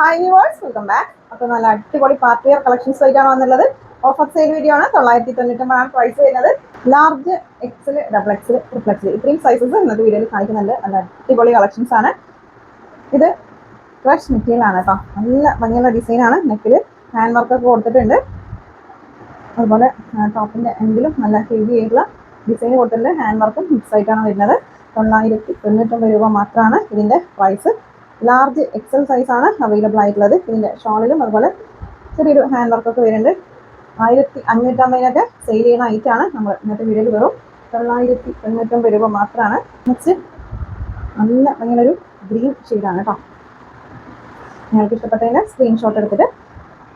Hi viewers welcome back അപ്പോൾ നല്ല അടിപൊളി പാർട്ടി വെയർ കളക്ഷൻസ് ആയിട്ടാണ് വന്നുള്ളത് ഓഫർ സെയിൽ വീഡിയോ ആണ് തൊള്ളായിരത്തി തൊണ്ണൂറ്റൊമ്പതാണ് പ്രൈസ് വരുന്നത്. Large XL double XL triple XL ഇത്രയും സൈസസ് ഇന്നത്തെ വീഡിയോയിൽ കാണിക്കുന്നുണ്ട് നല്ല അടിപൊളി കളക്ഷൻസ് ആണ്. ഇത് ഫ്രഷ് മെറ്റീരിയൽ ആണ് കേട്ടോ നല്ല ഭംഗിയുള്ള ഡിസൈൻ ആണ്. നെക്കിൽ ഹാൻഡ് വർക്ക് ഒക്കെ കൊടുത്തിട്ടുണ്ട്. അതുപോലെ ടോപ്പിന്റെ എങ്കിലും നല്ല ഹെവി ആയിട്ടുള്ള ഡിസൈൻ കൊടുത്തിട്ടുണ്ട്. ഹാൻഡ് വർക്കും മിക്സ് ആയിട്ടാണ് വരുന്നത്. തൊള്ളായിരത്തി തൊണ്ണൂറ്റൊമ്പത് രൂപ മാത്രമാണ് ഇതിന്റെ പ്രൈസ് ലാർജ് എക്സൽ സൈസ് ആണ് അവൈലബിൾ ആയിട്ടുള്ളത്. ഇതിന്റെ ഷോളിലും അതുപോലെ ചെറിയൊരു ഹാൻഡ് വർക്കൊക്കെ വരുന്നുണ്ട്. ആയിരത്തി അഞ്ഞൂറ്റമ്പതിനൊക്കെ സെയിൽ ചെയ്യുന്ന ഐറ്റാണ് നമ്മൾ ഇന്നത്തെ വീഡിയോയിൽ വെറും തൊള്ളായിരത്തി തൊണ്ണൂറ്റൊമ്പത് രൂപ മാത്രമാണ്. നെക്സ്റ്റ് നല്ല ഭയങ്കര ഒരു ഗ്രീൻ ഷെയ്ഡാണ് കേട്ടോ നിങ്ങൾക്ക് ഇഷ്ടപ്പെട്ടതിന്റെ സ്ക്രീൻഷോട്ട് എടുത്തിട്ട്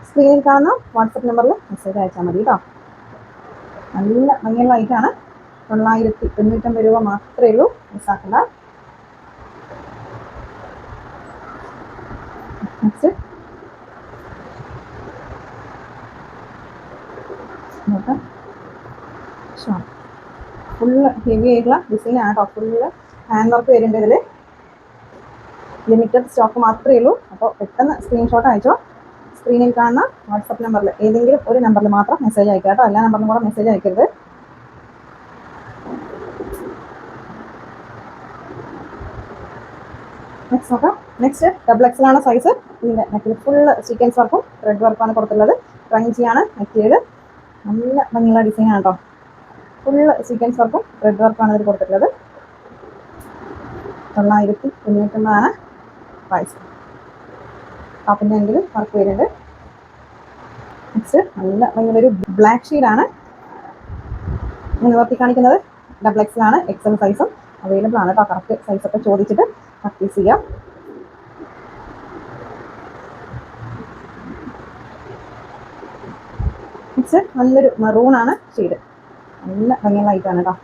സ്ക്രീനിൽ കാണുന്ന വാട്സപ്പ് നമ്പറിൽ മെസ്സേജ് അയച്ചാൽ മതി കേട്ടോ നല്ല ഭംഗിയുള്ള ലൈറ്റാണ് തൊള്ളായിരത്തി തൊണ്ണൂറ്റമ്പത് രൂപ മാത്രമേ ഉള്ളൂ. മിസ്സാക്കണ്ട നെക്സ്റ്റ് നോക്കാം. ഷോ ഫുള്ള് ഹെവി ആയിട്ടുള്ള ഡിസൈൻ ആണ് കേട്ടോ. ഫുള്ള് ഹാൻഡ് വർക്ക് വരുന്നുണ്ട് ലിമിറ്റഡ് സ്റ്റോക്ക് മാത്രമേ ഉള്ളൂ. അപ്പോൾ പെട്ടെന്ന് സ്ക്രീൻഷോട്ട് അയച്ചോ. സ്ക്രീനിൽ കാണുന്ന വാട്സപ്പ് നമ്പറിൽ ഏതെങ്കിലും ഒരു നമ്പറിൽ മാത്രം മെസ്സേജ് അയക്കാം കേട്ടോ. എല്ലാ നമ്പറിലും കൂടെ മെസ്സേജ് അയക്കരുത്. നെക്സ്റ്റ് നോക്കാം. നെക്സ്റ്റ് ഡബിൾ എക്സൽ ആണ് സൈസ് ഇതിന്റെ നെക്കിൽ ഫുൾ സീക്വൻസ് വർക്കും റെഡ് വർക്കാണ് കൊടുത്തുള്ളത് ക്രഞ്ചിയാണ് മെറ്റീരിയൽ നല്ല ഭംഗിയുള്ള ഡിസൈൻ ആണ് കേട്ടോ ഫുള്ള് സീക്വൻസ് വർക്കും റെഡ് വർക്കാണ് ഇതിൽ കൊടുത്തിട്ടുള്ളത്. തൊള്ളായിരത്തി തൊണ്ണൂറ്റൊമ്പതാണ് പ്രൈസ് ടോപ്പിന്റെ എങ്കിൽ വർക്ക് വരുന്നുണ്ട്? നെക്സ്റ്റ് നല്ല ഭയങ്കര ബ്ലാക്ക് ഷെയ്ഡാണ് വർത്തി കാണിക്കുന്നത്. ഡബിൾ എക്സൽ ആണ് എക്സൽ സൈസും അവൈലബിൾ ആണ് കേട്ടോ കറക്റ്റ് സൈസൊക്കെ ചോദിച്ചിട്ട് പർച്ചേസ് ചെയ്യാം. നെക്സ്റ്റ് നല്ലൊരു മെറൂൺ ആണ് ഷെയ്ഡ് നല്ല ഭംഗിയുള്ള ലൈറ്റാണ് കേട്ടോ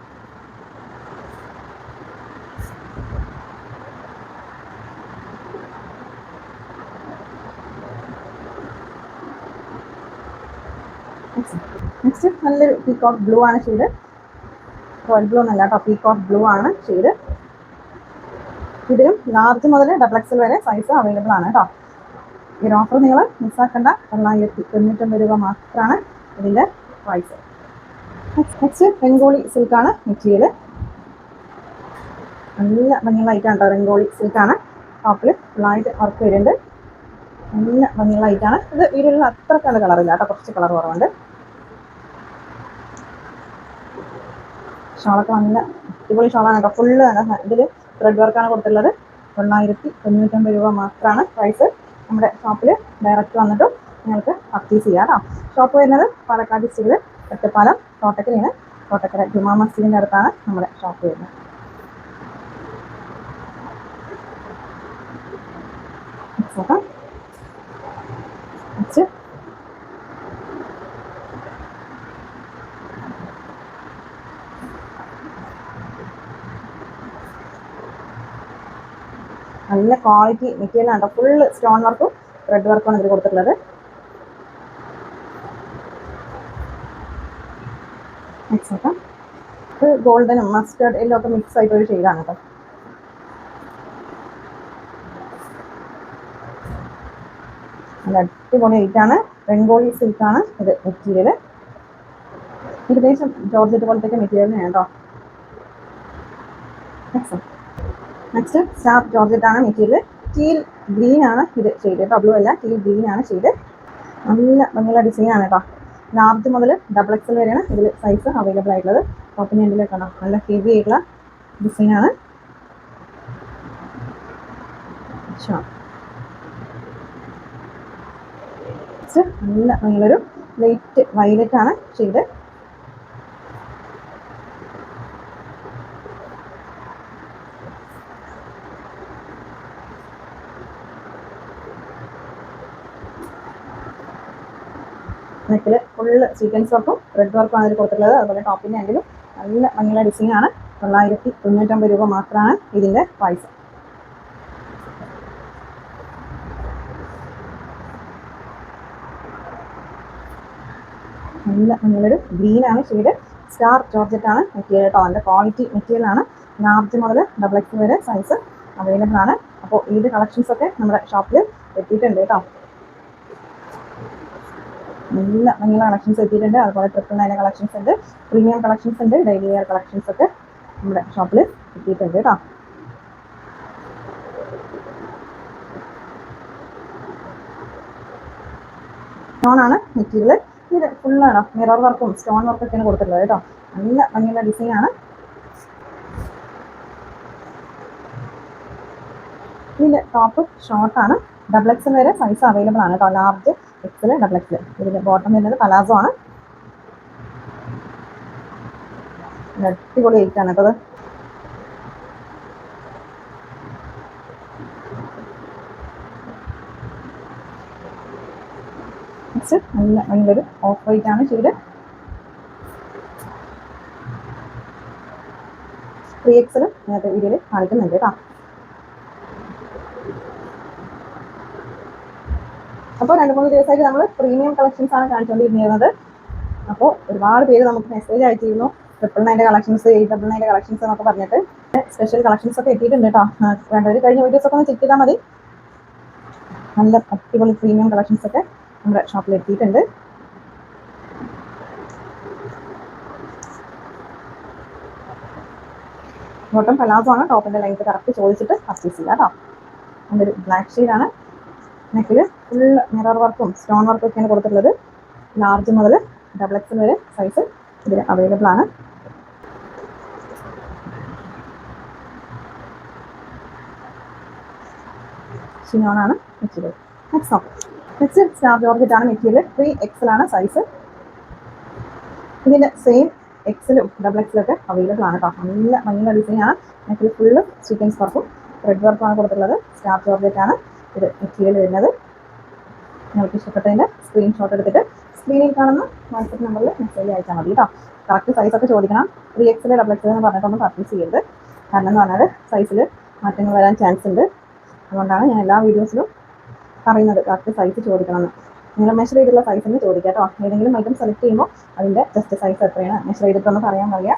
നെക്സ്റ്റ് നല്ലൊരു പീക്കോട്ട് ബ്ലൂ ആണ് ഷെയ്ഡ് റോയൽ ബ്ലൂ എന്നല്ല കേട്ടോ പീക്കോട്ട് ബ്ലൂ ആണ് ഷെയ്ഡ് ഇതിലും ലാർജ് മുതൽ ഡബിൾ എക്സൽ വരെ സൈസ് അവൈലബിൾ ആണ് കേട്ടോ ഈ ഓഫർ നിങ്ങൾ മിസ്സാക്കേണ്ട തൊള്ളായിരത്തി തൊണ്ണൂറ്റൊമ്പത് രൂപ മാത്രമാണ് ഇതിന്റെ പ്രൈസ് നെക്സ്റ്റ് രംഗോളി സിൽക്കാണ് മെറ്റീരിയൽ നല്ല ഭംഗിയുള്ള ഐറ്റാണ് കേട്ടോ രംഗോളി സിൽക്കാണ് ടോപ്പിൽ ഫുള്ളായിട്ട് വർക്ക് വരുന്നുണ്ട്. നല്ല ഭംഗിയുള്ള ഐറ്റാണ് ഇത് വീടുകളിൽ അത്ര കണ്ട് കളറില്ല കേട്ടോ കുറച്ച് കളർ കുറവുണ്ട്. ഷോളൊക്കെ നല്ല അടിപൊളി ഷോളാണ് കേട്ടോ ഫുള്ള് ഇതിൽ ത്രെഡ് വർക്കാണ് കൊടുത്തിട്ടുള്ളത്. തൊള്ളായിരത്തി തൊണ്ണൂറ്റമ്പത് രൂപ മാത്രമാണ് പ്രൈസ് നമ്മുടെ ഷോപ്പിൽ ഡയറക്റ്റ് വന്നിട്ട് നിങ്ങൾക്ക് പർച്ചേസ് ചെയ്യാം കേട്ടോ ഷോപ്പ് വരുന്നത് പാലക്കാട് ഡിസ്ട്രിക്റ്റിൽ ഒറ്റപ്പാലം തോട്ടക്കലാണ് കോട്ടക്കര ജുമാ മസ്ജിദിന്റെ അടുത്താണ് നമ്മുടെ ഷോപ്പ് വരുന്നത്. നെക്സ്റ്റ് നല്ല ക്വാളിറ്റി മെറ്റീരിയൽ ആണ് ഫുൾ സ്റ്റോൺ വർക്കും റെഡ് വർക്കും ഇതിൽ കൊടുത്തിട്ടുള്ളത്. നോക്കാം. ഇത് ഗോൾഡനും മസ്റ്റേർഡ് എല്ലാം ഒക്കെ മിക്സ് ആയിട്ടൊരു ഷെയ്ഡാണ് കേട്ടോ. നല്ല അടിപൊളി ഐറ്റാണ് ബംഗോളി സിൽക്കാണ് ഇത് മെറ്റീരിയൽ ഏകദേശം ജോർജറ്റ് പോലത്തെ മെറ്റീരിയൽ കേട്ടോ നെക്സ്റ്റ് നെക്സ്റ്റ് സ്റ്റാഫ് ജോർജറ്റ് ആണ് മെറ്റീരിയൽ. ടീൽ ഗ്രീൻ ആണ് ഇത് ഷെയ്ഡ് കേട്ടോ ബ്ലൂ അല്ല ടീൽ ഗ്രീൻ ആണ് ഷെയ്ഡ് നല്ല ഭംഗിയുള്ള ഡിസൈൻ ആണ് കേട്ടോ ലാർജ് മുതൽ ഡബിൾ എക്സൽ വരെയാണ് ഇതിൽ സൈസ് അവൈലബിൾ ആയിട്ടുള്ളത്. ടോപ്പിന് എൻഡിൽ കാണാം നല്ല ഹെവി ആയിട്ടുള്ള ഡിസൈൻ ആണ്. നല്ല ഭംഗിയുള്ളൊരു ലൈറ്റ് വയലറ്റ് ആണ് ഷെയ്ഡ് നെക്കിൽ ഫുള്ള് സീക്വൻസ് വർക്കും റെഡ് വർക്കും അതിൽ കൊടുത്തിട്ടുള്ളത്. അതുപോലെ ടോപ്പിന്റെ ആണെങ്കിലും നല്ല ഭംഗിയുള്ള ആണ്. തൊള്ളായിരത്തി തൊണ്ണൂറ്റമ്പത് രൂപ മാത്രമാണ് ഇതിന്റെ പ്രൈസ് നല്ല ഭംഗിയുള്ളൊരു ഗ്രീൻ ആണ്. ഷെയ്ഡ് സ്റ്റാർ ജോർജറ്റ് ആണ്. മെറ്റീരിയൽ കേട്ടോ അതിന്റെ ക്വാളിറ്റി മെറ്റീരിയൽ ആണ്. ലാർജ് മുതൽ ഡബിൾ എക്സ് വരെ സൈസ് അവൈലബിൾ ആണ്. അപ്പോൾ ഏത് കളക്ഷൻസൊക്കെ നമ്മുടെ ഷോപ്പിൽ എത്തിയിട്ടുണ്ട് കേട്ടോ നല്ല നല്ല കളക്ഷൻസ് എത്തിയിട്ടുണ്ട്. അതുപോലെ ട്രിപ്പിൾ നയൻ കളക്ഷൻസ് ഉണ്ട് പ്രീമിയം കളക്ഷൻസ് ഉണ്ട് ഡെയിലി വെയർ കളക്ഷൻസ് ഒക്കെ നമ്മുടെ ഷോപ്പിൽ എത്തിയിട്ടുണ്ട് കേട്ടോ സ്റ്റോൺ ആണ് മെറ്റീരിയൽ ഇത് ഫുള്ളാണ് മിറർ വർക്കും സ്റ്റോൺ വർക്കും ഒക്കെയാണ് കൊടുത്തിട്ടുള്ളത് കേട്ടോ നല്ല ഭംഗിയുള്ള ഡിസൈൻ ആണ്. ഇതിന്റെ ടോപ്പ് ഷോർട്ടാണ് ഡബിൾ എക്സൽ വരെ സൈസ് അവൈലബിൾ ആണ് കേട്ടോ ലാർജ് എക്സൽ ഡബിൾ എക്സൽ ഇതിന്റെ ബോട്ടം വരുന്നത് പലാസോ ആണ്. അടിപൊളി ആണ് കേട്ടോ അത് നല്ല നല്ലൊരു ഓഫ് വൈറ്റ് ആണ് ചൂട് ത്രീ എക്സലും നേരത്തെ വീഡിയോയിൽ കാണിക്കുന്നുണ്ട് കേട്ടോ. അപ്പോൾ രണ്ട് മൂന്ന് ദിവസമായിട്ട് നമ്മൾ പ്രീമിയം കളക്ഷൻസ് ആണ് കാണിച്ചുകൊണ്ടിരുന്നത് അപ്പോൾ ഒരുപാട് പേര് നമുക്ക് മെസ്സേജ് അയച്ചിരുന്നു. ട്രിപ്പിൾ നയന്റെ കളക്ഷൻസ് എയ്റ്റ് ഡബിൾ നയന്റെ കളക്ഷൻസ് എന്നൊക്കെ പറഞ്ഞിട്ട്. സ്പെഷ്യൽ കളക്ഷൻസ് ഒക്കെ എത്തിയിട്ടുണ്ട് കേട്ടോ വേണ്ടവർ കഴിഞ്ഞ വീഡിയോസ് ഒക്കെ ഒന്ന് ചെക്ക് ചെയ്താൽ മതി. നല്ല അടിപൊളി പ്രീമിയം കളക്ഷൻസ് ഒക്കെ നമ്മുടെ ഷോപ്പിൽ എത്തിയിട്ടുണ്ട്. ബോട്ടം പലാസോ ആണ്. ടോപ്പിന്റെ ലെങ്ത് കറക്റ്റ് ചോദിച്ചിട്ട് പർച്ചേസ് ചെയ്യുക കേട്ടോ നല്ലൊരു ബ്ലാക്ക് ഷെയ്ഡാണ് നെക്കിൽ ഫുൾ മിറർ വർക്കും സ്റ്റോൺ വർക്കും ഒക്കെയാണ് കൊടുത്തിട്ടുള്ളത്. ലാർജ് മുതൽ ഡബിൾ എക്സൽ വരെ സൈസ് ഇതിൽ അവൈലബിൾ ആണ്. ഷിനോണാണ് material next next star georgette ആണ് മെറ്റീരിയൽ ത്രീ എക്സൽ ആണ് സൈസ് ഇതിന്റെ സെയിം എക്സലും ഡബിൾ എക്സലും ഒക്കെ അവൈലബിൾ ആണ് കേട്ടോ നല്ല ഡിസൈൻ ആണ്. നെക്കിൽ ഫുള്ള് ചിക്കൻസ് വർക്കും റെഡ് വർക്കുമാണ് കൊടുത്തിട്ടുള്ളത്. സ്റ്റാർ ജോർജറ്റ് ആണ്. ഇത് മെറ്റീരിയൽ വരുന്നത്. നിങ്ങൾക്ക് ഇഷ്ടപ്പെട്ടതിന്റെ സ്ക്രീൻഷോട്ട് എടുത്തിട്ട് സ്ക്രീനിൽ കാണുന്ന വാട്സപ്പ് നമ്പറിൽ മെസ്സേജ് അയച്ചാൽ മതി കേട്ടോ കറക്റ്റ് സൈസ് ഒക്കെ ചോദിക്കണം. ത്രീ എക്സിൽ ഡബിൾ എക്സിൽ എന്ന് പറഞ്ഞിട്ടൊന്നും പർച്ചേസ് ചെയ്യരുത്. കാരണം എന്ന് പറഞ്ഞാൽ സൈസിൽ മാറ്റങ്ങൾ വരാൻ ചാൻസ് ഉണ്ട്. അതുകൊണ്ടാണ് ഞാൻ എല്ലാ വീഡിയോസിലും പറയുന്നത്. കറക്റ്റ് സൈസ് ചോദിക്കണമെന്ന് നിങ്ങൾ മെഷർ ചെയ്തിട്ടുള്ള സൈസ് തന്നെ ചോദിക്കുക കേട്ടോ ഏതെങ്കിലും ഐറ്റം സെലക്ട് ചെയ്യുമ്പോൾ അതിന്റെ ജസ്റ്റ് സൈസ് എത്രയാണ്? മെഷർ ചെയ്തിട്ടൊന്ന് പറയാൻ പറയുക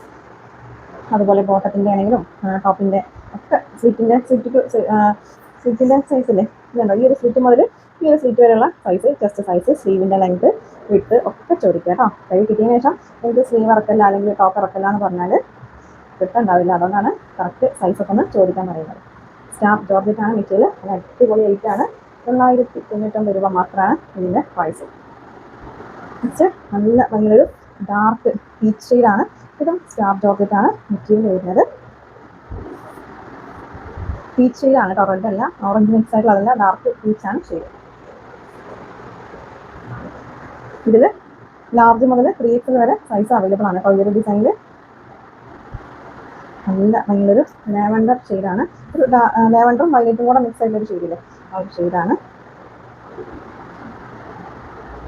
അതുപോലെ ബോട്ടത്തിന്റെ ആണെങ്കിലും ടോപ്പിന്റെ ഒക്കെ സ്ലിറ്റിന്റെ സ്ലിറ്റ് സ്ലിറ്റിന്റെ സൈസില്ലേ ഇതുണ്ടോ? ഈ ഒരു സ്ലിറ്റ് മുതൽ ഈ ഒരു സ്ലിറ്റ് വരെയുള്ള സൈസ് ജസ്റ്റ് സൈസ് സ്ലീവിന്റെ ലെങ്ത് വിട്ട് ഒക്കെ ചോദിക്കുക കേട്ടോ. കൈ കിട്ടിയതിന് ശേഷം എനിക്ക് സ്ലീവ് ഇറക്കല്ല അല്ലെങ്കിൽ ടോപ്പ് ഇറക്കല്ല എന്ന് പറഞ്ഞാൽ കിട്ടുണ്ടാവില്ല അതുകൊണ്ടാണ് കറക്റ്റ് ഒക്കെ ഒന്ന് ചോദിക്കാൻ പറയുന്നത്. സ്റ്റാഫ് ജോർജറ്റാണ് മെറ്റീരിയൽ. നല്ല അടിപൊളി ഐറ്റാണ് തൊള്ളായിരത്തി തൊണ്ണൂറ്റൊമ്പത് രൂപ മാത്രമാണ് ഇതിന്റെ പ്രൈസ് നല്ല ഭയങ്കര ഡാർക്ക് പീച്ച് ഷെയ്ഡാണ് ഇതും സ്റ്റാഫ് ജോർജറ്റാണ് മെറ്റീരിയൽ വരുന്നത്. പീച്ച് ഷെയ്ഡാണ് കേട്ടോ റെഡ് അല്ല. ഓറഞ്ച് മിക്സ് ആയിട്ടുള്ളതല്ല ഡാർക്ക് പീച്ച് ആണ് ഷെയ്ഡ് ഇതിൽ ലാർജ് മുതൽ ത്രീ എക്സ് വരെ സൈസ് അവൈലബിൾ ആണ്. കേട്ടോ ഈ ഡിസൈനിൽ നല്ല നല്ലൊരു ലാവൻഡർ ഷെയ്ഡാണ് ഒരു ലാവൻഡറും വൈലറ്റും കൂടെ മിക്സ് ആയിട്ടുള്ള ഒരു ആ ഒരു ഷെയ്ഡാണ്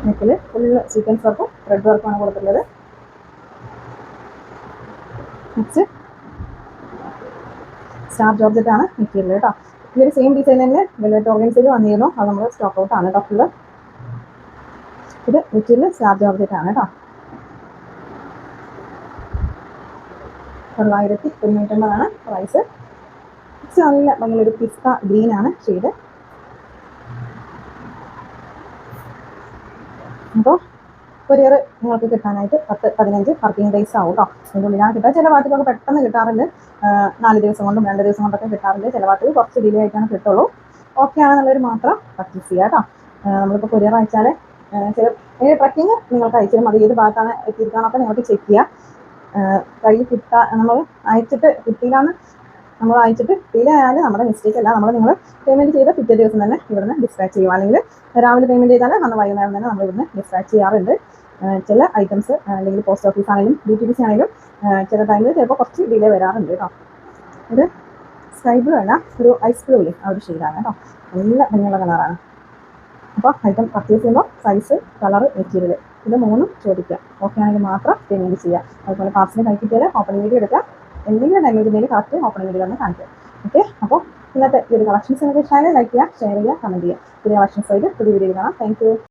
നെക്കിൽ ഫുൾ സീക്വൻസ് വർക്കും റെഡ് വർക്കുമാണ് കൊടുത്തിട്ടുള്ളത്. നെക്സ്റ്റ് സ്റ്റാർ ജോർജറ്റ് ആണ് മെറ്റീരിയൽ കേട്ടോ ഇതിൽ സെയിം ഡിസൈൻ തന്നെ വെൽവെറ്റ് ഓർഗൻസിൽ വന്നിരുന്നു. അത് നമ്മൾ സ്റ്റോക്ക് ഔട്ട് ആണ് കേട്ടോ ഫുള്ള് ഇത് മെറ്റീരിയൽ സ്റ്റാർ ജോർജറ്റ് ആണ് കേട്ടോ തൊള്ളായിരത്തി തൊണ്ണൂറ്റൊമ്പതാണ് പ്രൈസ് നല്ല ഒരു പിസ്ത ഗ്രീൻ ആണ് ഷെയ്ഡ് അപ്പോൾ കൊറിയർ നിങ്ങൾക്ക് കിട്ടാനായിട്ട് പത്ത് പതിനഞ്ച് വർക്കിംഗ് ഡേയ്സ് ആവും കേട്ടോ അതിന്റെ ഉള്ളിലാണ് കിട്ടുക ചില വാർത്തകളൊക്കെ പെട്ടെന്ന് കിട്ടാറുണ്ട് നാല് ദിവസം കൊണ്ടും രണ്ട് ദിവസം കൊണ്ടൊക്കെ കിട്ടാറുണ്ട് ചില വാർത്തകൾ കുറച്ച് ഡിലേ ആയിട്ടാണ് കിട്ടുള്ളൂ. ഓക്കെ ആണെന്നുള്ളവർ മാത്രം പർച്ചേസ് ചെയ്യുക കേട്ടോ നമ്മളിപ്പോൾ കൊറിയർ അയച്ചാൽ ചില ട്രക്കിങ് നിങ്ങൾക്ക് അയച്ചാലും അത് ഏത് ഭാഗത്താണ് എത്തിയിരിക്കാന്നൊക്കെ നിങ്ങൾക്ക് ചെക്ക് ചെയ്യാം. കയ്യിൽ കിട്ടാ നമ്മൾ അയച്ചിട്ട് കിട്ടിയില്ലാന്ന് നമ്മൾ വായിച്ചിട്ട് ഫീൽ ആയാലും നമ്മുടെ മിസ്റ്റേക്ക് അല്ല. നമ്മൾ നിങ്ങൾ പേയ്മെന്റ് ചെയ്ത പിറ്റേ ദിവസം തന്നെ ഇവിടുന്ന് ഡിസ്പാച്ച് ചെയ്യും അല്ലെങ്കിൽ രാവിലെ പേയ്മെന്റ് ചെയ്താൽ അന്ന് വൈകുന്നേരം തന്നെ നമ്മൾ ഇവിടുന്ന് ഡിസ്പാച്ച് ചെയ്യാറുണ്ട്. ചില ഐറ്റംസ് അല്ലെങ്കിൽ പോസ്റ്റ് ഓഫീസ് ആണെങ്കിലും ഡി ടി പി സി ആണെങ്കിലും ചില ടൈമിൽ ചിലപ്പോൾ കുറച്ച് ഡിലേ വരാറുണ്ട് കേട്ടോ. ഒരു സ്കൈ ബ്ലൂ അല്ല ഒരു ഐസ് ബ്ലൂ ഇല്ലേ ആ ഒരു ഷെയ്ഡാണ് കേട്ടോ. നല്ല ഭംഗിയുള്ള കളറാണ് അപ്പോൾ ഐറ്റം പർച്ചേസ് ചെയ്യുമ്പോൾ സൈസ് കളർ മെറ്റീരിയൽ ഇത് മൂന്നും ചോദിക്കുക. ഓക്കെ ആണെങ്കിൽ മാത്രം പേയ്മെന്റ് ചെയ്യുക. അതുപോലെ പാർസൽ കൈ ഓപ്പണിംഗ് വീഡിയോ എടുക്കുക. എന്തെങ്കിലും ഡാമേജ് ഉണ്ടെങ്കിൽ കറക്റ്റ് ഓപ്പണിംഗ് വീഡിയോ തന്നെ കാണിക്കുക ഓക്കെ അപ്പോൾ ഇന്നത്തെ ഈ ഒരു കളക്ഷൻസ് നിങ്ങൾക്ക് ഇഷ്ടമായാലും ലൈക്ക് ചെയ്യുക ഷെയർ ചെയ്യുക കമന്റ് ചെയ്യുക. പുതിയ കളക്ഷൻസ് ആയിട്ട് പുതിയ വീഡിയോ കാണാം. താങ്ക്